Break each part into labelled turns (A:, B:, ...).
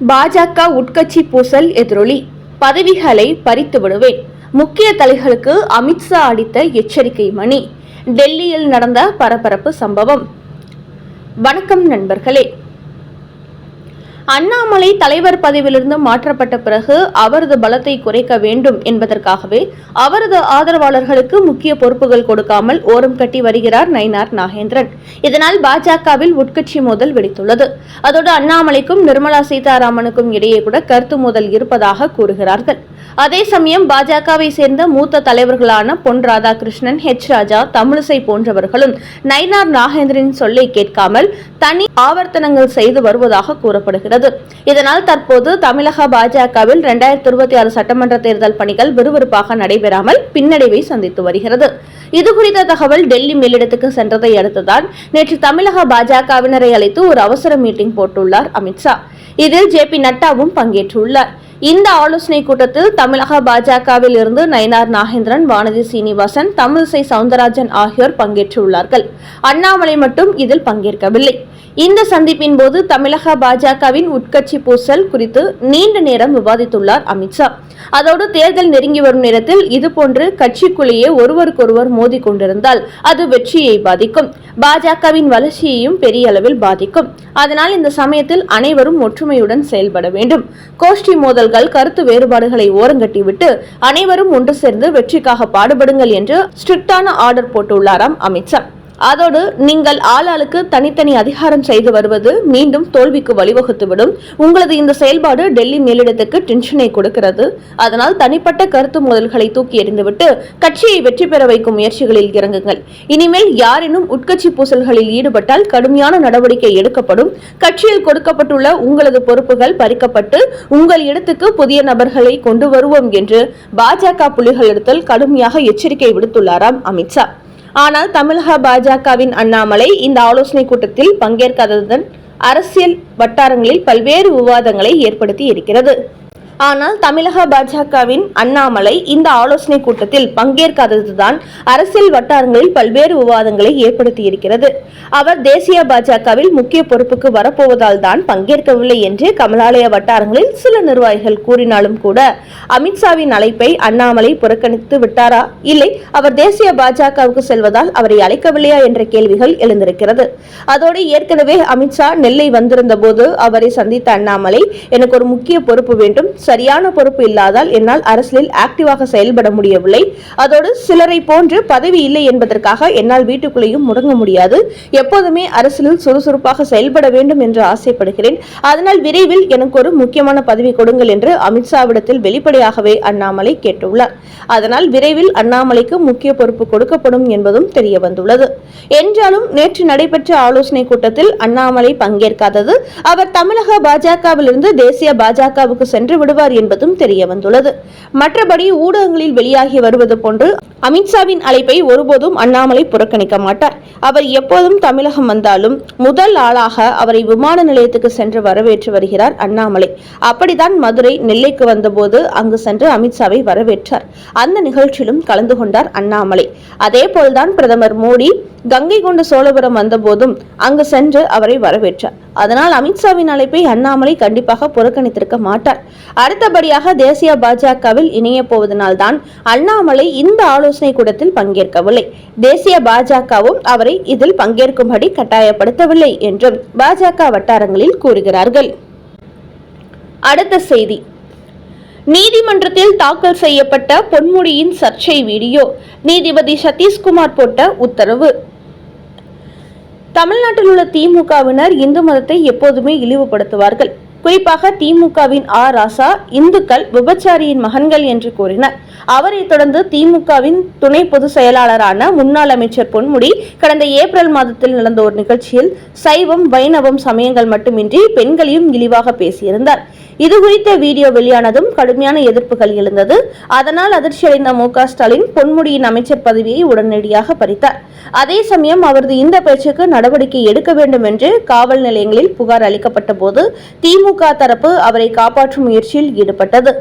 A: பாஜக உட்கட்சி பூசல் எதிரொலி. பதவிகளை பறித்து விடுவேன். முக்கிய தலைகளுக்கு அமித்ஷா அடித்த எச்சரிக்கை மணி டெல்லியில் நடந்த பரபரப்பு சம்பவம். வணக்கம் நண்பர்களே. அண்ணாமலை தலைவர் பதவியிலிருந்து மாற்றப்பட்ட பிறகு அவரது பலத்தை குறைக்க வேண்டும் என்பதற்காகவே அவரது ஆதரவாளர்களுக்கு முக்கிய பொறுப்புகள் கொடுக்காமல் ஓரம் கட்டி வருகிறார் நயினார் நாகேந்திரன். இதனால் பாஜகவில் உட்கட்சி மோதல் வெடித்துள்ளது. அதோடு அண்ணாமலைக்கும் நிர்மலா சீதாராமனுக்கும் இடையே கூட கருத்து மோதல் இருப்பதாக கூறுகிறார்கள். அதே சமயம் பாஜகவை சேர்ந்த மூத்த தலைவர்களான பொன் ராதாகிருஷ்ணன் ஹெச் ராஜா தமிழிசை போன்றவர்களும் நயினார் நாகேந்திரனின் சொல்லை கேட்காமல் தனி ஆவர்த்தனங்கள் செய்து வருவதாக கூறப்படுகிறது. இதனால் தற்போது தமிழக பாஜகவில் இரண்டாயிரத்தி இருபத்தி ஆறு சட்டமன்ற தேர்தல் பணிகள் விறுவிறுப்பாக நடைபெறாமல் பின்னடைவை சந்தித்து வருகிறது. இதுகுறித்த தகவல் டெல்லி மேலிடத்துக்கு சென்றதை அடுத்துதான் நேற்று தமிழக பாஜகவினரை அழைத்து ஒரு அவசர மீட்டிங் போட்டுள்ளார் அமித்ஷா இதில் ஜே பி நட்டாவும் பங்கேற்றுள்ளார். இந்த ஆலோசனை கூட்டத்தில் தமிழக பாஜகவில் இருந்து நயினார் நாகேந்திரன் வானதி சீனிவாசன் தமிழிசை சவுந்தரராஜன் ஆகியோர் பங்கேற்றுள்ளார்கள். அண்ணாமலை மட்டும் இதில் பங்கேற்கவில்லை. இந்த சந்திப்பின் போது தமிழக பாஜகவின் உட்கட்சி பூசல் குறித்து நீண்ட நேரம் விவாதித்துள்ளார் அமித்ஷா அதோடு தேர்தல் நெருங்கி வரும் நேரத்தில் இதுபோன்று கட்சிக்குள்ளேயே ஒருவருக்கொருவர் மோதி கொண்டிருந்தால் அது வெற்றியை பாதிக்கும். பாஜகவின் வளர்ச்சியையும் பெரிய அளவில் பாதிக்கும். அதனால் இந்த சமயத்தில் அனைவரும் ஒற்றுமையுடன் செயல்பட வேண்டும். கோஷ்டி மோதல்கள் கருத்து வேறுபாடுகளை ஓரங்கட்டிவிட்டு அனைவரும் ஒன்று சேர்ந்து வெற்றிக்காக பாடுபடுங்கள் என்று ஸ்ட்ரிக்டான ஆர்டர் போட்டுள்ளாராம் அமித்ஷா அதோடு நீங்கள் ஆளாளுக்கு தனித்தனி அதிகாரம் செய்து வருவது மீண்டும் தோல்விக்கு வழிவகுத்துவிடும். உங்களது இந்த செயல்பாடு டெல்லி மேலிடத்துக்கு டென்ஷனை கொடுக்கிறது. அதனால் தனிப்பட்ட கருத்து மோதல்களை தூக்கி எறிந்துவிட்டு கட்சியை வெற்றி பெற வைக்கும் முயற்சிகளில் இறங்குங்கள். இனிமேல் யாரேனும் உட்கட்சி பூசல்களில் ஈடுபட்டால் கடுமையான நடவடிக்கை எடுக்கப்படும். கட்சியில் கொடுக்கப்பட்டுள்ள உங்களது பொறுப்புகள் பறிக்கப்பட்டு உங்கள் இடத்துக்கு புதிய நபர்களை கொண்டு வருவோம் என்று பாஜக புலிகளிடத்தில் கடுமையாக எச்சரிக்கை விடுத்துள்ளாராம் அமித்ஷா. ஆனால் தமிழக பாஜகவின் அண்ணாமலை இந்த ஆலோசனை கூட்டத்தில் பங்கேற்காததுடன் அரசியல் வட்டாரங்களில் பல்வேறு விவாதங்களை ஏற்படுத்தி இருக்கிறது. ஆனால் தமிழக பாஜகவின் அண்ணாமலை இந்த ஆலோசனை கூட்டத்தில் பங்கேற்காததுதான் அரசியல் வட்டாரங்களில் பல்வேறு விவாதங்களை ஏற்படுத்தியிருக்கிறது. அவர் தேசிய பாஜகவில் முக்கிய பொறுப்புக்கு வரப்போவதால் தான் பங்கேற்கவில்லை என்று கமலாலய வட்டாரங்களில் சில நிர்வாகிகள் கூறினாலும் கூட அமித்ஷாவின் அழைப்பை அண்ணாமலை புறக்கணித்து விட்டாரா? இல்லை அவர் தேசிய பாஜகவுக்கு செல்வதால் அவரை அழைக்கவில்லையா என்ற கேள்விகள் எழுந்திருக்கிறது. அதோடு ஏற்கனவே அமித்ஷா நெல்லை வந்திருந்த போது அவரை சந்தித்த அண்ணாமலை எனக்கு ஒரு முக்கிய பொறுப்பு வேண்டும். சரியான பொறுப்பு இல்லாதால் என்னால் அரசியலில் ஆக்டிவாக செயல்பட முடியவில்லை. அதோடு சிலரை போன்று பதவி இல்லை என்பதற்காக என்னால் வீட்டுக்குள்ளேயும் முடங்க முடியாது. எப்போதுமே அரசியலில் சுறுசுறுப்பாக செயல்பட வேண்டும் என்று ஆசைப்படுகிறேன். அதனால் விரைவில் எனக்கு ஒரு முக்கியமான பதவி கொடுங்கள் என்று அமித்ஷாவிடத்தில் வெளிப்படையாகவே அண்ணாமலை கேட்டுள்ளார். அதனால் விரைவில் அண்ணாமலைக்கு முக்கிய பொறுப்பு கொடுக்கப்படும் என்பதும் தெரிய வந்துள்ளது என்றாலும் நேற்று நடைபெற்ற ஆலோசனை கூட்டத்தில் அண்ணாமலை பங்கேற்காதது. அவர் தமிழக பாஜகவிலிருந்து தேசிய பாஜகவுக்கு சென்று விடும் விடுவார் என்பதும் தெரிய வந்துள்ளது மற்றபடி ஊடகங்களில் வெளியாகி வருவது போன்று அமித்ஷாவின் அழைப்பை ஒருபோதும் அண்ணாமலை புறக்கணிக்க மாட்டார். அவர் எப்போதும் தமிழகம் வந்தாலும் முதல் ஆளாக அவரை விமான நிலையத்துக்கு சென்று வரவேற்று வருகிறார் அண்ணாமலை. அப்படித்தான் மதுரை நெல்லைக்கு வந்தபோது அங்கு சென்று அமித்ஷாவை வரவேற்றார். அந்த நிகழ்ச்சியிலும் கலந்து கொண்டார் அண்ணாமலை. அதே போல்தான் பிரதமர் மோடி கங்கை கொண்ட சோழபுரம் வந்தபோதும் அங்கு சென்று அவரை வரவேற்றார். அதனால் அமித்ஷாவின் அழைப்பை அண்ணாமலை கண்டிப்பாக புறக்கணித்திருக்க மாட்டார். அடுத்தபடியாக தேசிய பாஜகவில் இணைய போவதனால்தான் அண்ணாமலை இந்த ஆலோசனை கூடத்தில் பங்கேற்கவில்லை. தேசிய பாஜகவும் அவரை இதில் பங்கேற்கும்படி கட்டாயப்படுத்தவில்லை என்றும் பாஜக வட்டாரங்களில் கூறுகிறார்கள். அடுத்த செய்தி. நீதிமன்றத்தில் தாக்கல் செய்யப்பட்ட பொன்முடியின் சர்ச்சை வீடியோ நீதிபதி சதீஷ்குமார் போட்ட உத்தரவு. தமிழ்நாட்டில் உள்ள திமுகவினர் இந்து மதத்தை எப்போதுமே இழிவுபடுத்துவார்கள். குறிப்பாக திமுகவின் ஆ. ராசா இந்துக்கள் விபச்சாரியின் மகன்கள் என்று கூறினார். அவரைத் தொடர்ந்து திமுகவின் துணை பொதுச் செயலாளரான முன்னாள் அமைச்சர் பொன்முடி கடந்த ஏப்ரல் மாதத்தில் நடந்த ஒரு நிகழ்ச்சியில் சைவம் வைணவம் சமயங்கள் மட்டுமின்றி பெண்களையும் இழிவாக பேசியிருந்தார். இது குறித்த வீடியோ வெளியானதும் கடுமையான எதிர்ப்புகள் எழுந்தது. அதனால் அதிர்ச்சியடைந்த மு க ஸ்டாலின் பொன்முடியின் அமைச்சர் பதவியை உடனடியாக பறித்தார். அதே சமயம் அவரது இந்த பேச்சுக்கு நடவடிக்கை எடுக்க வேண்டும் என்று காவல் நிலையங்களில் புகார் அளிக்கப்பட்ட போது திமுக தரப்பு அவரை காப்பாற்றும் முயற்சியில் ஈடுபட்டது.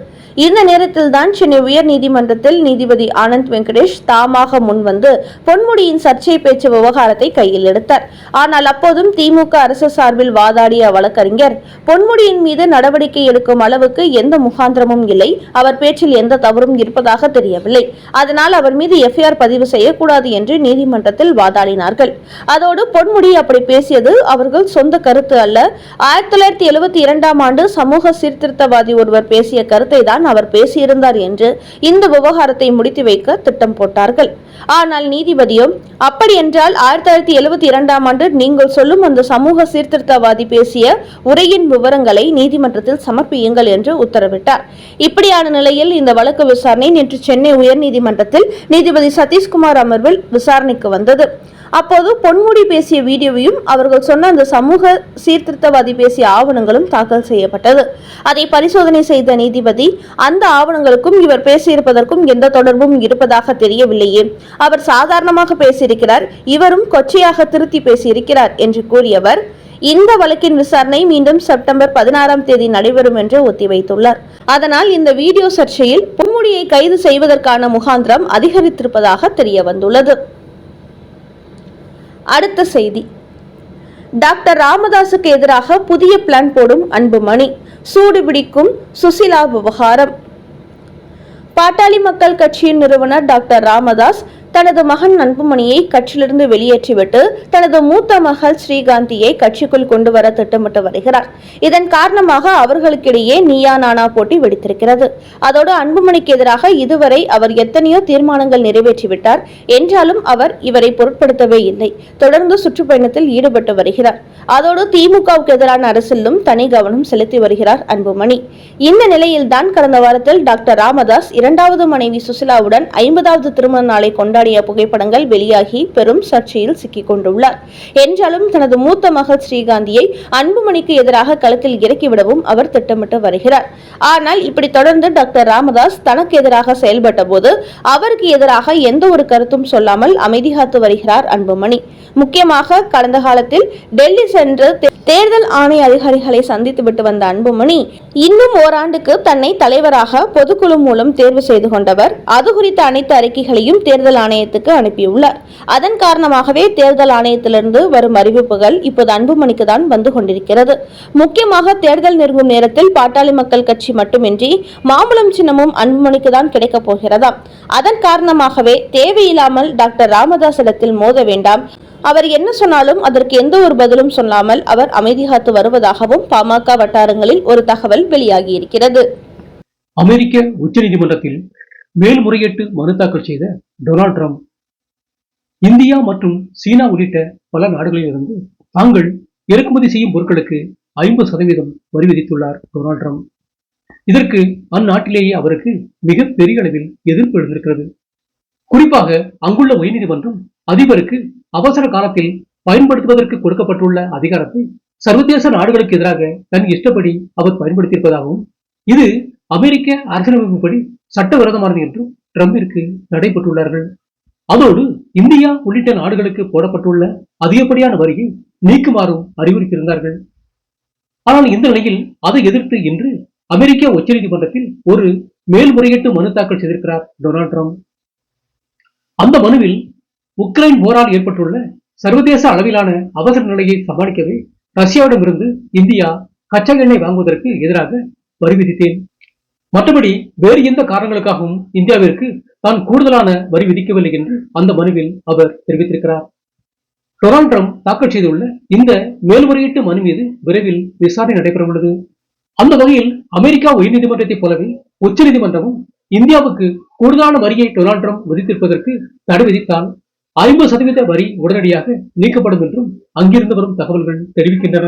A: இந்த நேரத்தில்தான் சென்னை உயர்நீதிமன்றத்தில் நீதிபதி ஆனந்த் வெங்கடேஷ் தாமாக முன்வந்து பொன்முடியின் சர்ச்சை பேச்சு விவகாரத்தை கையில் எடுத்தார். ஆனால் அப்போதும் திமுக அரசு சார்பில் வாதாடிய வழக்கறிஞர் பொன்முடியின் மீது நடவடிக்கை எடுக்கும் அளவுக்கு எந்த முகாந்திரமும் இல்லை. அவர் பேச்சில் எந்த தவறும் இருப்பதாக தெரியவில்லை. அதனால் அவர் மீது எஃப்ஐஆர் பதிவு செய்யக்கூடாது என்று நீதிமன்றத்தில் வாதாடினார்கள். அதோடு பொன்முடி அப்படி பேசியது அவர்கள் சொந்த கருத்து அல்ல. ஆயிரத்தி தொள்ளாயிரத்தி எழுபத்தி இரண்டாம் ஆண்டு சமூக சீர்திருத்தவாதி ஒருவர் பேசிய கருத்தை தான் அவர் பேசியிருந்தார் என்று இந்த விவகாரத்தை முடித்து வைக்க திட்டம் போட்டார்கள். ஆனால் நீதிபதியும் அப்படி என்றால் ஆயிரத்தி தொள்ளாயிரத்தி எழுபத்தி இரண்டாம் ஆண்டு நீங்கள் சொல்லும் அந்த சமூக சீர்திருத்தவாதி பேசிய உரையின் விவரங்களை நீதிமன்றத்தில் சமர்ப்பியுங்கள் என்று உத்தரவிட்டார். இப்படியான நிலையில் இந்த வழக்கு விசாரணை நேற்று சென்னை உயர்நீதிமன்றத்தில் நீதிபதி சதீஷ்குமார் அமர்வில் விசாரணைக்கு வந்தது. அப்போது பொன்முடி பேசிய வீடியோவையும் அவர்கள் சொன்ன அந்த சமூக சீர்திருத்தவாதி பேசிய ஆவணங்களும் தாக்கல் செய்யப்பட்டது. அதை பரிசோதனை செய்த நீதிபதி அந்த ஆவணங்களுக்கும் இவர் பேசியிருப்பதற்கும் எந்த தொடர்பும் இருப்பதாக தெரியவில்லையே. அவர் சாதாரணமாக பேசியிருக்கிறார் இவரும் கொச்சையாக திருத்தி பேசியிருக்கிறார் என்று கூறியவர் இந்த வழக்கின் விசாரணை மீண்டும் செப்டம்பர் பதினாறாம் தேதி நடைபெறும் என்று ஒத்திவைத்துள்ளார். அதனால் இந்த வீடியோ சர்ச்சையில் பொன்முடியை கைது செய்வதற்கான முகாந்திரம் அதிகரித்திருப்பதாக தெரிய வந்துள்ளது அடுத்த செய்தி. டாக்டர் ராமதாசுக்கு எதிராக புதிய பிளான் போடும் அன்புமணி. சூடு பிடிக்கும் சுசிலா விவகாரம். பாட்டாளி மக்கள் கட்சியின் நிறுவனர் டாக்டர் ராமதாஸ் தனது மகன் அன்புமணியை கட்சியிலிருந்து வெளியேற்றிவிட்டு தனது மூத்த மகள் ஸ்ரீகாந்தியை கட்சிக்குள் கொண்டு வர திட்டமிட்டு வருகிறார். இதன் காரணமாக அவர்களுக்கிடையே நீயா நானா போட்டி வெடித்திருக்கிறது. அதோடு அன்புமணிக்கு எதிராக இதுவரை அவர் எத்தனையோ தீர்மானங்கள் நிறைவேற்றிவிட்டார். என்றாலும் அவர் இவரை பொருட்படுத்தவே இல்லை. தொடர்ந்து சுற்றுப்பயணத்தில் ஈடுபட்டு வருகிறார். அதோடு திமுகவுக்கு எதிரான அரசிலும் தனி கவனம் செலுத்தி வருகிறார் அன்புமணி. இந்த நிலையில்தான் கடந்த வாரத்தில் டாக்டர் ராமதாஸ் இரண்டாவது மனைவி சுசிலாவுடன் ஐம்பதாவது திருமண நாளை கொண்டாடி கொண்டாடிய புகைப்படங்கள் வெளியாகி பெரும் சர்ச்சையில் சிக்கிக் கொண்டுள்ளார். என்றாலும் தனது மூத்த மகள் ஸ்ரீகாந்தியை அன்புமணிக்கு எதிராக களத்தில் இறக்கிவிடவும் அவர் திட்டமிட்டு வருகிறார். ஆனால் இப்படி தொடர்ந்து டாக்டர் ராமதாஸ் தனக்கு எதிராக செயல்பட்ட போது அவருக்கு எதிராக எந்த ஒரு கருத்தும் சொல்லாமல் அமைதி காத்து வருகிறார் அன்புமணி முக்கியமாக கடந்த காலத்தில் டெல்லி சென்று தேர்தல் ஆணைய அதிகாரிகளை சந்தித்துவிட்டு வந்த அன்புமணி இன்னும் ஓராண்டுக்கு தன்னை தலைவராக பொதுக்குழு மூலம் தேர்வு செய்து கொண்டவர். அது குறித்த அனைத்து அறிக்கைகளையும் தேர்தல் ஆணையத்துக்கு அனுப்பியுள்ளார். அதன் காரணமாகவே தேர்தல் ஆணையத்திலிருந்து வரும் அறிவிப்புகள் இப்போது அன்புமணிக்கு தான் வந்து கொண்டிருக்கிறது. முக்கியமாக தேர்தல் நெருங்கும் நேரத்தில் பாட்டாளி மக்கள் கட்சி மட்டுமின்றி மாம்பழம் சின்னமும் அன்புமணிக்கு தான் கிடைக்கப் போகிறதாம் அதன் காரணமாகவே தேவையில்லாமல் டாக்டர் ராமதாஸ் இடத்தில் மோத வேண்டாம். அவர் என்ன சொன்னாலும் அதற்கு எந்த ஒரு பதிலும் சொல்லாமல் அவர் அமைதி காத்து வருவதாகவும் பாமக வட்டாரங்களில் ஒரு தகவல் வெளியாகியிருக்கிறது.
B: அமெரிக்க உச்சநீதிமன்றத்தில் மேல்முறையீட்டு மனு தாக்கல் செய்த டொனால்ட் ட்ரம்ப். இந்தியா மற்றும் சீனா உள்ளிட்ட பல நாடுகளிலிருந்து தாங்கள் இறக்குமதி செய்யும் பொருட்களுக்கு ஐம்பது சதவீதம் வரி விதித்துள்ளார் டொனால்ட் ட்ரம்ப். இதற்கு அந்நாட்டிலேயே அவருக்கு மிக பெரிய அளவில் எதிர்ப்பு எழுந்திருக்கிறது. குறிப்பாக அங்குள்ள உயர்நீதிமன்றம் அதிபருக்கு அவசர காலத்தில் பயன்படுத்துவதற்கு கொடுக்கப்பட்டுள்ள அதிகாரத்தை சர்வதேச நாடுகளுக்கு எதிராக தன் இஷ்டப்படி அவர் பயன்படுத்தியிருப்பதாகவும் இது அமெரிக்க அரசியலமைப்புப்படி சட்டவிரோதமானது என்றும் ட்ரம்பிற்கு தடைப்பட்டுள்ளார்கள் அதோடு இந்தியா உள்ளிட்ட நாடுகளுக்கு போடப்பட்டுள்ள அதிகப்படியான வரியை நீக்குமாறும் அறிவுறுத்தியிருந்தார்கள். ஆனால் இந்த நிலையில் அதை எதிர்த்து இன்று அமெரிக்க உச்சநீதிமன்றத்தில் ஒரு மேல்முறையீட்டு மனு தாக்கல் செய்திருக்கிறார் டொனால்ட் ட்ரம்ப். அந்த மனுவில் உக்ரைன் போரால் ஏற்பட்டுள்ள சர்வதேச அளவிலான அவசர நிலையை சமாளிக்கவே ரஷ்யாவிடமிருந்து இந்தியா கச்சா எண்ணெய் வாங்குவதற்கு எதிராக வரி விதித்தேன் மற்றபடி வேறு எந்த காரணங்களுக்காகவும் இந்தியாவிற்கு தான் கூடுதலான வரி விதிக்கவில்லை என்று அந்த மனுவில் அவர் தெரிவித்திருக்கிறார். டொனால்ட் ட்ரம்ப் தாக்கல் செய்துள்ள இந்த மேல்முறையீட்டு மனு மீது விரைவில் விசாரணை நடைபெறவுள்ளது. அந்த வகையில் அமெரிக்கா உயர்நீதிமன்றத்தைப் போலவே உச்சநீதிமன்றமும் இந்தியாவுக்கு கூடுதலான வரியை டொனால்ட் ட்ரம்ப் விதித்திருப்பதற்கு தடை விதித்தால் ஐம்பது சதவீத வரி உடனடியாக நீக்கப்படும் என்றும் அங்கிருந்து வரும் தகவல்கள் தெரிவிக்கின்றன.